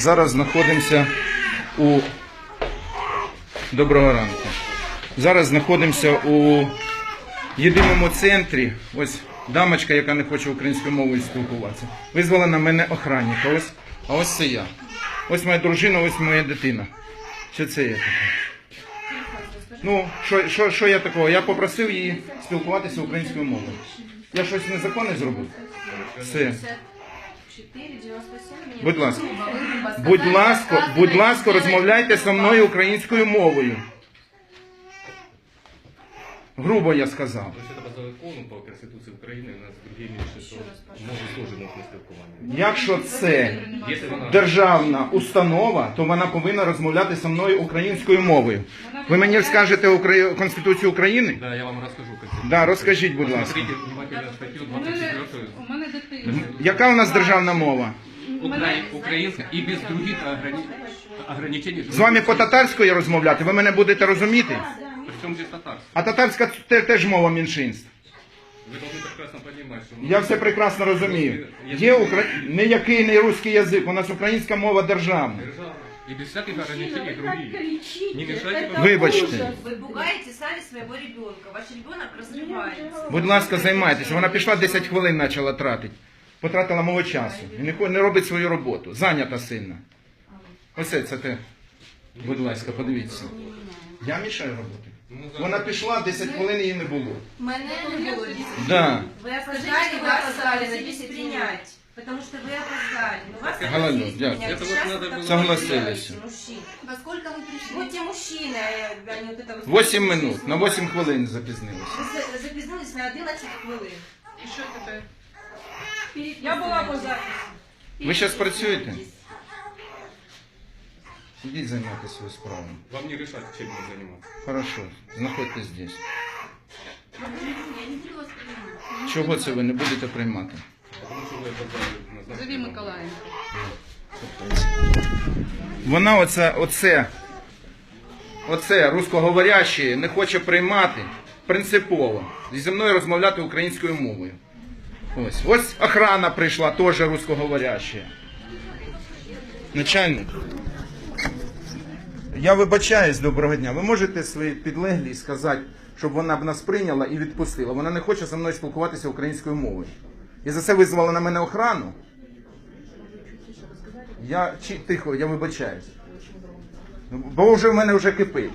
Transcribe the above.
Зараз знаходимося у доброго ранку. Зараз знаходимося у єдиному центрі. Ось дамочка, яка не хоче українською мовою спілкуватися. Визвала на мене охранника. Ось, а ось це я. Ось моя дружина, ось моя дитина. Що це таке? Ну, що, що, що я такого? Я попросив її спілкуватися українською мовою. Я щось незаконне зробив? Все. Будь ласка. Будь ласка, будь ласка, розмовляйте зі мною українською мовою. Грубо я сказав. То есть это по закону, по Конституции Украины, у нас другие меньшинства могут тоже можуть спілкування. Якщо це Якщо вона державна установа, то вона повинна розмовляти зі мною українською мовою. Ви мені скажете Украї- Конституцію України? Да, я вам расскажу, как это. Да, розкажіть, будь ласка. Смотрите внимательно статью У мене, 24 у мене дитина. яка у нас державна мова? Укра... Українська і без других ограни... ограничений. З вами по татарською розмовляти, ви мене будете розуміти? Причем здесь татарство? А татарська те- теж мова. Ви прекрасно що... Я все прекрасно розумію. Є укра... не який не русський язик, у нас українська мова державна. І без всяких ограничений другие. Не мешайте. Вибачте. Вы пугаете сами своего ребенка. Ваш ребенок развивается. Будь ласка, займайтеся. Вона пішла 10 хвилин почала тратити Потратила мого часу. І не, хо- не робить свою роботу. Зайнята сильно. Оце це те. Будь ласка, подивіться. Я мішаю роботи. Вона пішла, 10 хвилин її не було. Мене не було. Да. Вы опоздали, вы опоздали, надеюсь принять. Потому что вы опоздали. Но вас Галина, согласились дякую. принять. Это вот Сейчас надо это было- Согласились. мужчин. Во сколько вы пришли? Будьте мужчины, а не вот это вот. 8 минут. На 8 хвилин запізнилися. Ви за- запізнились на 11 хвилин. І що тепер? Я була по записі. Ви зараз працюєте? Ідіть займайтеся свою справу. Вам не решать, чем мне заниматься. Хорошо, знаходьтесь здесь. Чого це ви не будете приймати? Потому что вы Зови. Вона оце, оце, оце русскоговорящі не хоче приймати принципово. Зі мною розмовляти українською мовою. Ось, ось охрана прийшла, теж русскоговоряща. Начальник. Я вибачаюсь, доброго дня. Ви можете свої підлеглі сказати, щоб вона б нас прийняла і відпустила. Вона не хоче зі мною спілкуватися українською мовою. І за це визвала на мене охрану. Я чи тихо, я вибачаюсь. Ну, Бо вже в мене вже кипить.